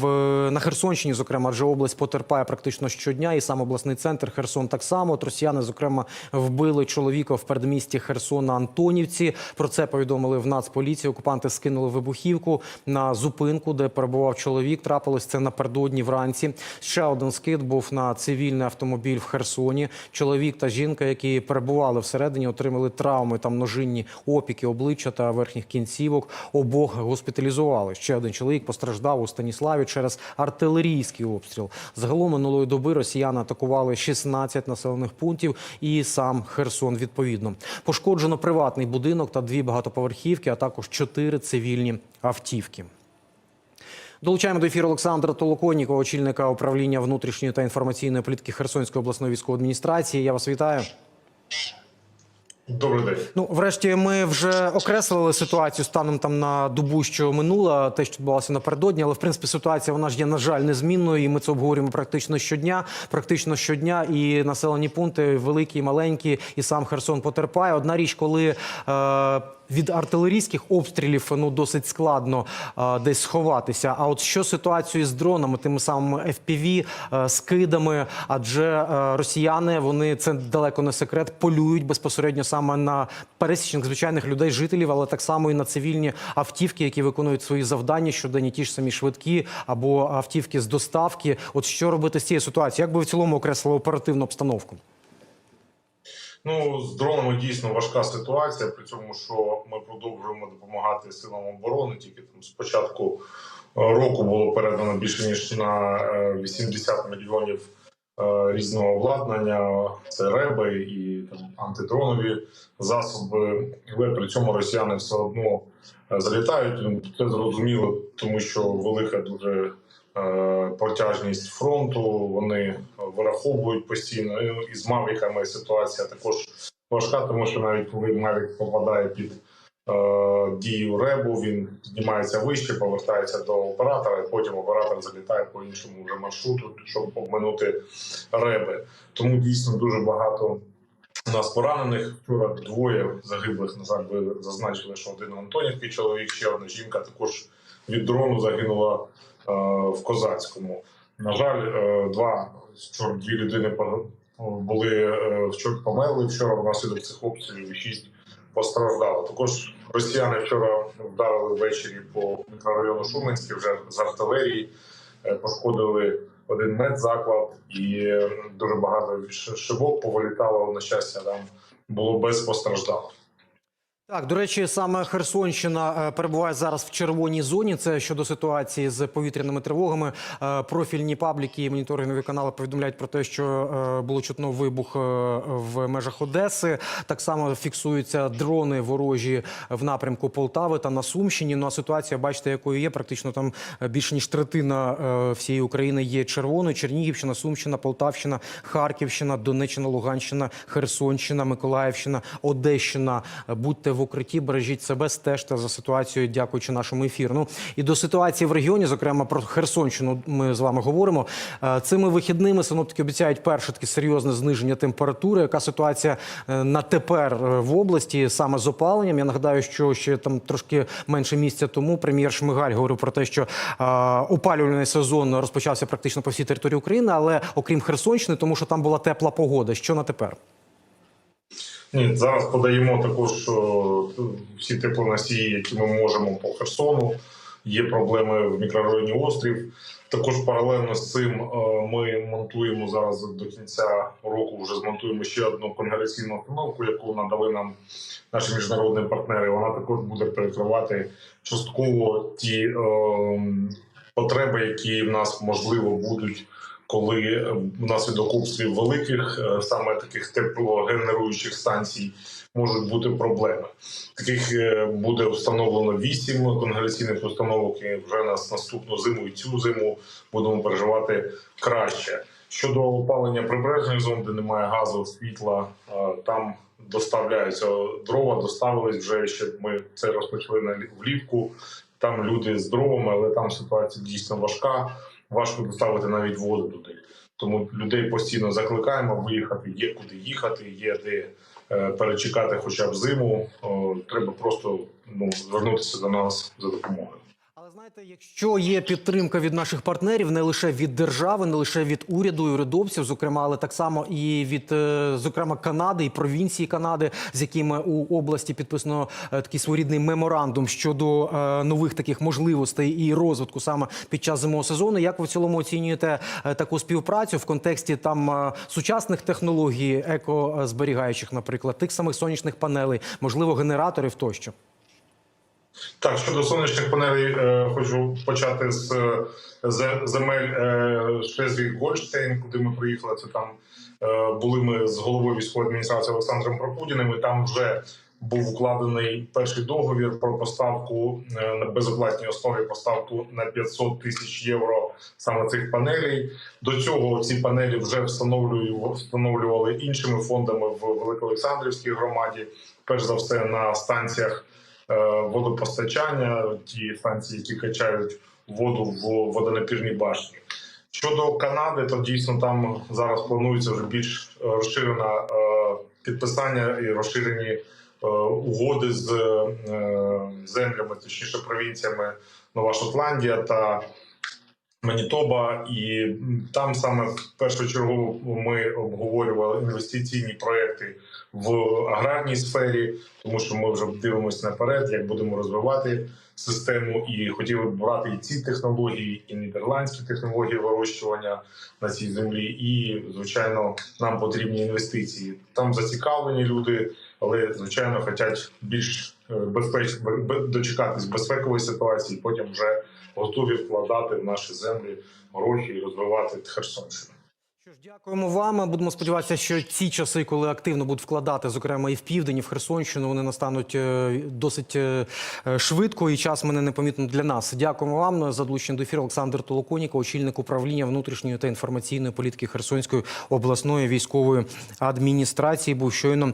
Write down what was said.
В на Херсонщині, зокрема, адже область потерпає практично щодня, і сам обласний центр Херсон так само. От росіяни, зокрема, вбили чоловіка в передмісті Херсона Антонівці. Про це повідомили в Нацполіції. Окупанти скинули вибухівку на зупинку, де перебував чоловік. Трапилось це напередодні вранці. Ще один скид був на цивільний автомобіль в Херсоні. Чоловік та жінка, які перебували всередині, отримали травми там множинні опіки обличчя та верхніх кінцівок. Обох госпіталізували. Ще один чоловік постраждав у Станіславі через артилерійський обстріл. Загалом минулої доби росіяни атакували 16 населених пунктів і сам Херсон. Відповідно пошкоджено приватний будинок та дві багатоповерхівки, а також чотири цивільні автівки. Долучаємо до ефіру Олександра Толоконнікова, очільника управління внутрішньої та інформаційної політики Херсонської обласної військової адміністрації. Я вас вітаю. Добрий день. Ну, врешті, ми вже окреслили ситуацію станом там на добу, що минула, те, що відбувалося напередодні. Але в принципі ситуація вона ж є на жаль незмінною, і ми це обговорюємо практично щодня. Практично щодня, і населені пункти великі, і маленькі, і сам Херсон потерпає. Одна річ, коли е, від артилерійських обстрілів ну досить складно е, десь сховатися. А от що ситуацію з дронами, тими самими FPV, е, скидами, адже е, росіяни вони це далеко не секрет, полюють безпосередньо саме на пересічних звичайних людей, жителів, але так само і на цивільні автівки, які виконують свої завдання щоденні, ті ж самі швидкі або автівки з доставки. От що робити з цією ситуацією? Як би в цілому окреслили оперативну обстановку? Ну з дронами дійсно важка ситуація. При цьому, що ми продовжуємо допомагати силам оборони. Тільки там з початку е, року було передано більше ніж на е, 80 мільйонів е, різного обладнання. Це реби і там антидронові засоби. Але при цьому росіяни все одно е, залітають. Ну, Це зрозуміло, тому що велика дуже. е, Протяжність фронту вони вираховують постійно. Ну, І з мавіками ситуація також важка, тому що навіть коли мавік попадає під е, дію ребу, він піднімається вище, повертається до оператора, і потім оператор залітає по іншому вже маршруту, щоб обминути реби. Тому дійсно дуже багато у нас поранених. Вчора двоє загиблих. На жаль, ви зазначили, що один Антонівський чоловік, ще одна жінка також від дрону загинула е, в Козацькому. На жаль, е, два дві людини були е, вчора померли вчора внаслідок цих обстрілів. Шість постраждало. Також росіяни вчора вдарили ввечері по мікрорайону Шуменський вже з артилерії, е, пошкодили один медзаклад і дуже багато шибок повилітало. На щастя, там було без постраждалих. Так, до речі, саме Херсонщина е, перебуває зараз в червоній зоні. Це щодо ситуації з повітряними тривогами. Е, Профільні пабліки і моніторингові канали повідомляють про те, що е, було чутно вибух в межах Одеси. Так само фіксуються дрони ворожі в напрямку Полтави та на Сумщині. Ну а ситуація, бачите, якою є. Практично там більше ніж третина всієї України є червоною. Чернігівщина, Сумщина, Полтавщина, Харківщина, Донеччина, Луганщина, Херсонщина, Миколаївщина, Одещина. Будьте в укритті, бережіть себе, стежте за ситуацією, дякуючи нашому ефіру. Ну і до ситуації в регіоні, зокрема про Херсонщину, ми з вами говоримо. Е, Цими вихідними синоптики обіцяють перше таке серйозне зниження температури. Яка ситуація е, на тепер е, в області саме з опаленням? Я нагадаю, що ще там трошки менше місяця тому прем'єр Шмигаль говорив про те, що опалювальний сезон розпочався практично по всій території України, але окрім Херсонщини, тому що там була тепла погода. Що на тепер? Ні, зараз подаємо також о, всі теплоносії, які ми можемо по Херсону. Є проблеми в мікрорайоні Острів. Також паралельно з цим е, ми монтуємо зараз до кінця року. Вже змонтуємо ще одну конгресійну установку, яку надали нам наші міжнародні партнери. Вона також буде перекривати частково ті е, потреби, які в нас можливо будуть. Коли е, внаслідок обстрілів великих, е, саме таких теплогенеруючих станцій, можуть бути проблеми. Таких е, буде встановлено вісім конгресійних установок. І вже нас наступну зиму і цю зиму будемо переживати краще. Щодо опалення прибережних зон, де немає газу, світла, там доставляються дрова, доставились вже ще. Ми це розпочали на лі- влітку. Там люди з дровами, але там ситуація дійсно важка. Важко доставити навіть воду туди. Тому людей постійно закликаємо виїхати. Є куди їхати, є де е, перечекати хоча б зиму. Треба просто ну, звернутися до нас за допомогою. Знаєте, якщо є підтримка від наших партнерів, не лише від держави, не лише від уряду і урядовців, зокрема, але так само і від е, зокрема Канади і провінції Канади, з якими у області підписано е, такий своєрідний меморандум щодо е, нових таких можливостей і розвитку саме під час зимового сезону. Як ви в цілому оцінюєте таку співпрацю в контексті там сучасних технологій, екозберігаючих, наприклад, тих самих сонячних панелей, можливо, генераторів тощо? Так, щодо сонячних панелей, е, хочу почати з е, земель е, Шлезвіг Гольштейн, куди ми приїхали. Це там е, були ми з головою військової адміністрації Олександром Прокудіним. І там вже був укладений перший договір про поставку на безоплатній основі поставку на 500 тисяч євро саме цих панелей. До цього ці панелі вже встановлюю- встановлювали іншими фондами в Великоолександрівській громаді. Перш за все на станціях водопостачання, ті станції, які качають воду в водонапірній башні. Щодо Канади, то дійсно там зараз планується вже більш е, розширена е, підписання і розширені е, угоди з е, землями, точніше провінціями Нова Шотландія та Манітоба, і там саме в першу чергу ми обговорювали інвестиційні проекти в аграрній сфері, тому що ми вже дивимося наперед, як будемо розвивати систему, і хотіли б брати і ці технології, і нідерландські технології вирощування на цій землі. І звичайно, нам потрібні інвестиції. Там зацікавлені люди, але звичайно хочуть більш е, безпечно дочекатись безпекової ситуації. Потім вже готові вкладати в наші землі гроші і розвивати Херсонщину. Що ж, дякуємо вам. Будемо сподіватися, що ці часи, коли активно будуть вкладати, зокрема і в південь, і в Херсонщину, вони настануть е, досить е, швидко, і час мене непомітно для нас. Дякуємо вам за долучення до ефіру. Олександр Толоконіко, очільник управління внутрішньої та інформаційної політики Херсонської обласної військової адміністрації, був щойно.